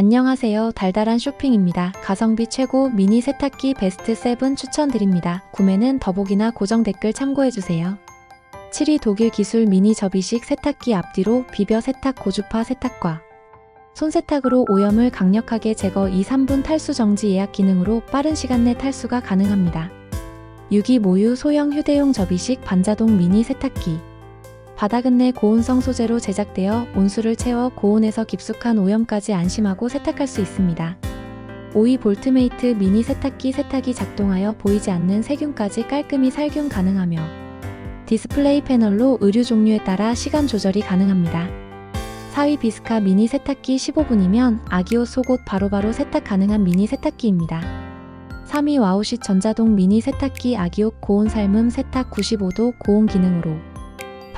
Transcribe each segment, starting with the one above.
안녕하세요. 달달한 쇼핑입니다. 가성비 최고 미니 세탁기 베스트 7 추천드립니다. 구매는 더보기나 고정 댓글 참고해주세요. 7위 독일 기술 미니 접이식 세탁기 앞뒤로 비벼 세탁 고주파 세탁과 손세탁으로 오염을 강력하게 제거 2, 3분 탈수 정지 예약 기능으로 빠른 시간 내 탈수가 가능합니다. 6위 모유 소형 휴대용 접이식 반자동 미니 세탁기 바닥은 내 고온성 소재로 제작되어 온수를 채워 고온에서 깊숙한 오염까지 안심하고 세탁할 수 있습니다. 5위 볼트메이트 미니 세탁기 세탁이 작동하여 보이지 않는 세균까지 깔끔히 살균 가능하며 디스플레이 패널로 의류 종류에 따라 시간 조절이 가능합니다. 4위 비스카 미니 세탁기 15분이면 아기옷 속옷 바로바로 세탁 가능한 미니 세탁기입니다. 3위 와우쉿 전자동 미니 세탁기 아기옷 고온 삶음 세탁 95도 고온 기능으로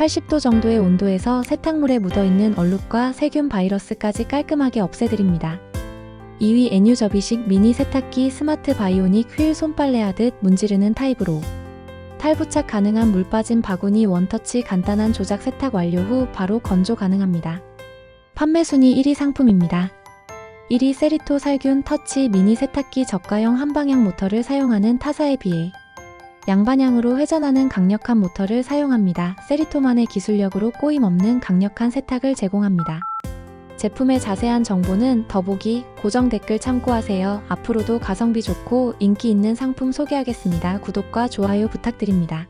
80도 정도의 온도에서 세탁물에 묻어있는 얼룩과 세균 바이러스까지 깔끔하게 없애드립니다. 2위 NU 접이식 미니 세탁기 스마트 바이오닉 휠 손빨래 하듯 문지르는 타입으로 탈부착 가능한 물 빠진 바구니 원터치 간단한 조작 세탁 완료 후 바로 건조 가능합니다. 판매 순위 1위 상품입니다. 1위 세리토 살균 터치 미니 세탁기 저가형 한방향 모터를 사용하는 타사에 비해 양방향으로 회전하는 강력한 모터를 사용합니다. 세리토만의 기술력으로 꼬임 없는 강력한 세탁을 제공합니다. 제품의 자세한 정보는 더보기, 고정 댓글 참고하세요. 앞으로도 가성비 좋고 인기 있는 상품 소개하겠습니다. 구독과 좋아요 부탁드립니다.